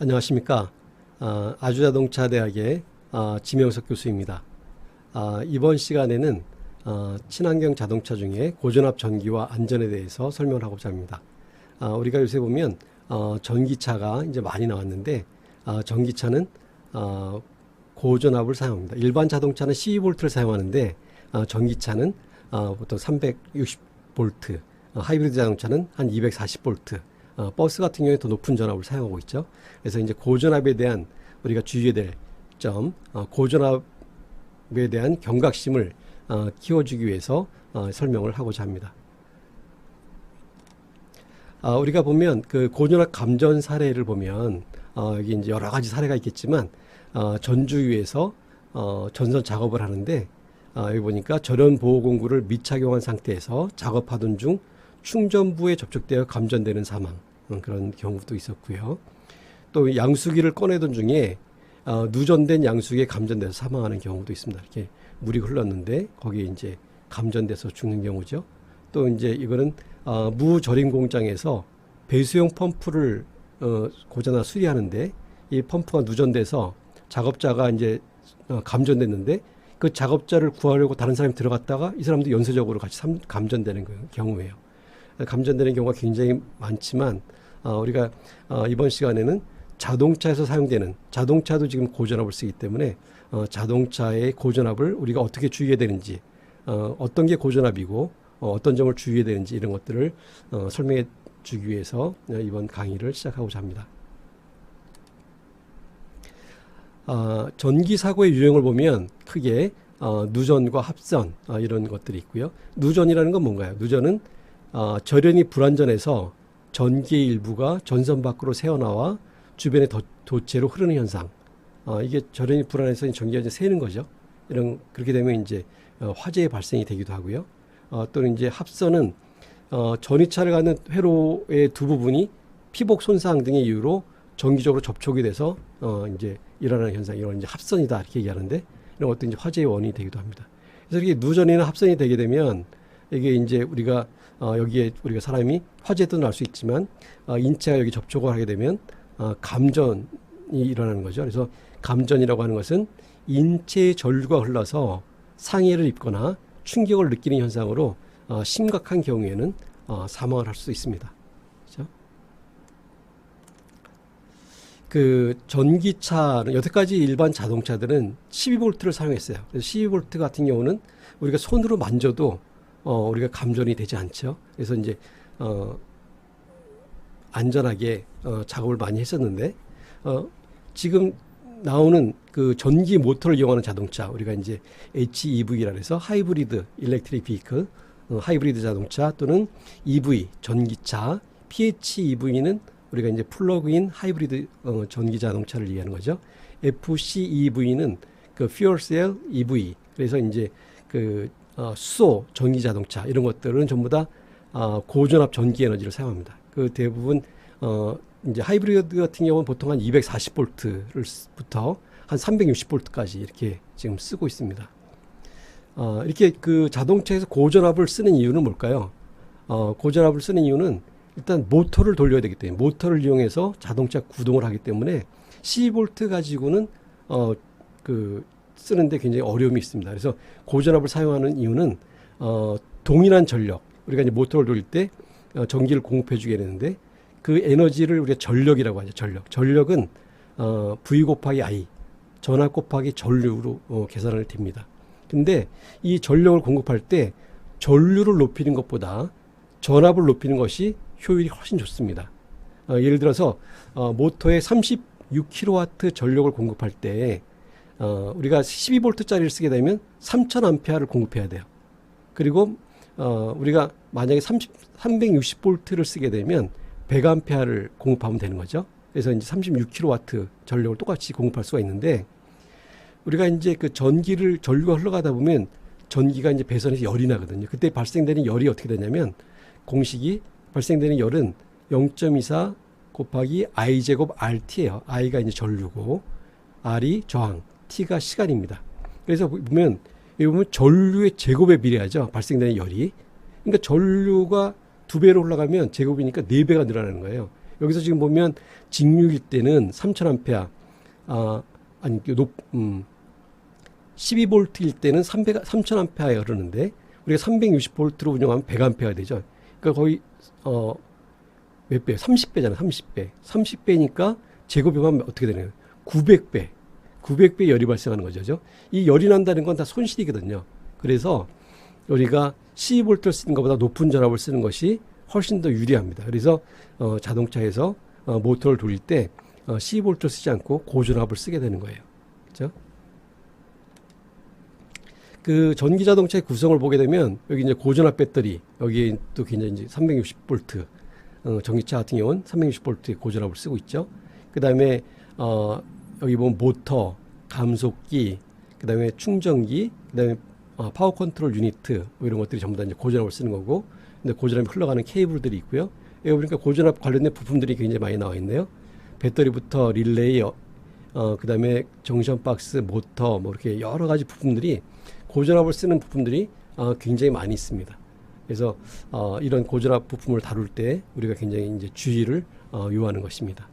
안녕하십니까. 아, 아주자동차대학의 아, 지명석 교수입니다. 아, 이번 시간에는 아, 친환경 자동차 중에 고전압 전기와 안전에 대해서 설명을 하고자 합니다. 아, 우리가 요새 보면 어, 전기차가 이제 많이 나왔는데 아, 전기차는 아, 고전압을 사용합니다. 일반 자동차는 12V를 사용하는데 아, 전기차는 아, 보통 360V, 아, 하이브리드 자동차는 한 240V, 어, 버스 같은 경우에 더 높은 전압을 사용하고 있죠. 그래서 이제 고전압에 대한 우리가 주의해야 될 점, 어, 고전압에 대한 경각심을 어, 키워주기 위해서 어, 설명을 하고자 합니다. 아, 우리가 보면 그 고전압 감전 사례를 보면 어, 여기 이제 여러 가지 사례가 있겠지만 어, 전주위에서 어, 전선 작업을 하는데 아, 여기 보니까 전원 보호 공구를 미착용한 상태에서 작업하던 중 충전부에 접촉되어 감전되는 사망 음, 그런 경우도 있었고요. 또 양수기를 꺼내던 중에 어, 누전된 양수기에 감전돼서 사망하는 경우도 있습니다. 이렇게 물이 흘렀는데 거기에 이제 감전돼서 죽는 경우죠. 또 이제 이거는 어, 무절임 공장에서 배수용 펌프를 어, 고장나 수리하는데 이 펌프가 누전돼서 작업자가 이제 어, 감전됐는데 그 작업자를 구하려고 다른 사람이 들어갔다가 이 사람도 연쇄적으로 같이 삼- 감전되는 거- 경우예요. 감전되는 경우가 굉장히 많지만 어, 우리가 어, 이번 시간에는 자동차에서 사용되는 자동차도 지금 고전압을 쓰기 때문에 어, 자동차의 고전압을 우리가 어떻게 주의해야 되는지 어, 어떤 게 고전압이고 어, 어떤 점을 주의해야 되는지 이런 것들을 어, 설명해 주기 위해서 어, 이번 강의를 시작하고자 합니다. 어, 전기 사고의 유형을 보면 크게 어, 누전과 합선 어, 이런 것들이 있고요. 누전이라는 건 뭔가요? 누전은 어, 절연이 불완전해서 전기의 일부가 전선 밖으로 새어나와 주변에 도, 도체로 흐르는 현상. 어, 이게 절연이 불안해서 전기가 이제 새는 거죠. 이런 그렇게 되면 이제 어, 화재의 발생이 되기도 하고요. 어, 또는 이제 합선은 어, 전이차를 갖는 회로의 두 부분이 피복 손상 등의 이유로 정기적으로 접촉이 돼서 어, 이제 일어나는 현상 이런 이제 합선이다 이렇게 얘기하는데 이런 것도 이제 화재의 원인이 되기도 합니다. 그래서 이게 누전이나 합선이 되게 되면 이게 이제 우리가 어, 여기에 우리가 사람이 화재도 날 수 있지만 어, 인체가 여기 접촉을 하게 되면 어, 감전이 일어나는 거죠. 그래서 감전이라고 하는 것은 인체의 전류가 흘러서 상해를 입거나 충격을 느끼는 현상으로 어, 심각한 경우에는 어, 사망을 할 수 있습니다. 그렇죠? 그 전기차는 여태까지 일반 자동차들은 12V를 사용했어요. 그래서 12V 같은 경우는 우리가 손으로 만져도 어, 우리가 감전이 되지 않죠. 그래서 이제 어, 안전하게 어, 작업을 많이 했었는데 어, 지금 나오는 그 전기 모터를 이용하는 자동차 우리가 이제 HEV라 해서 하이브리드 일렉트릭 비클 어, 하이브리드 자동차 또는 EV 전기차 PHEV는 우리가 이제 플러그인 하이브리드 어, 전기 자동차를 얘기하는 거죠. FCEV는 그 cell EV 그래서 이제 그 어, 수소 전기 자동차 이런 것들은 전부 다 어, 고전압 전기 에너지를 사용합니다. 그 대부분 어, 이제 하이브리드 같은 경우는 보통 한 240볼트를부터 한 360볼트까지 이렇게 지금 쓰고 있습니다. 어, 이렇게 그 자동차에서 고전압을 쓰는 이유는 뭘까요? 어, 고전압을 쓰는 이유는 일단 모터를 돌려야 되기 때문에 모터를 이용해서 자동차 구동을 하기 때문에 12볼트 가지고는 어, 그 쓰는데 굉장히 어려움이 있습니다. 그래서 고전압을 사용하는 이유는 어, 동일한 전력 우리가 이제 모터를 돌릴 때 어, 전기를 공급해 주게 되는데 그 에너지를 우리가 전력이라고 하죠. 전력. 전력은 어, V 곱하기 I 전압 곱하기 전류로 어, 계산을 됩니다. 근데 이 전력을 공급할 때 전류를 높이는 것보다 전압을 높이는 것이 효율이 훨씬 좋습니다. 어, 예를 들어서 어, 모터에 36kW 전력을 공급할 때 어, 우리가 12V짜리를 쓰게 되면 3000A를 공급해야 돼요. 그리고 어, 우리가 만약에 30, 360V를 쓰게 되면 100A를 공급하면 되는 거죠. 그래서 이제 36kW 전력을 똑같이 공급할 수가 있는데 우리가 이제 그 전기를 전류가 흘러가다 보면 전기가 이제 배선에서 열이 나거든요. 그때 발생되는 열이 어떻게 되냐면 공식이 발생되는 열은 0.24 곱하기 I 제곱 RT예요. I가 이제 전류고 R이 저항, T가 시간입니다. 그래서 보면 여기 보면 전류의 제곱에 비례하죠. 발생되는 열이. 그러니까 전류가 두 배로 올라가면 제곱이니까 네 배가 늘어나는 거예요. 여기서 지금 보면 직류일 때는 3000암페어 아 아니 그높 음, 12볼트일 때는 300 3000암페어에 흐르는데 우리가 360볼트로 운영하면 100암페어가 되죠. 그러니까 거의 어 몇 배? 30배잖아요. 30배. 30배니까 제곱하면 어떻게 되나요? 900배. 900배 열이 발생하는 거죠. 이 열이 난다는 건 다 손실이거든요. 그래서 우리가 12볼트를 쓰는 것보다 높은 전압을 쓰는 것이 훨씬 더 유리합니다. 그래서 어, 자동차에서 어, 모터를 돌릴 때 어, 12볼트를 쓰지 않고 고전압을 쓰게 되는 거예요. 그렇죠? 그 전기 자동차의 구성을 보게 되면 여기 이제 고전압 배터리 여기에 또 굉장히 이제 360볼트 어, 전기차 같은 경우는 360볼트의 고전압을 쓰고 있죠. 그 다음에 어, 여기 보면 모터, 감속기, 그 다음에 충전기, 그 다음에 어, 파워 컨트롤 유니트 뭐 이런 것들이 전부 다 이제 고전압을 쓰는 거고, 근데 고전압이 흘러가는 케이블들이 있고요. 여기 보니까 고전압 관련된 부품들이 굉장히 많이 나와 있네요. 배터리부터 릴레이, 어, 어, 그 다음에 정션 박스, 모터 뭐 이렇게 여러 가지 부품들이 고전압을 쓰는 부품들이 어, 굉장히 많이 있습니다. 그래서 어, 이런 고전압 부품을 다룰 때 우리가 굉장히 이제 주의를 어, 요하는 것입니다.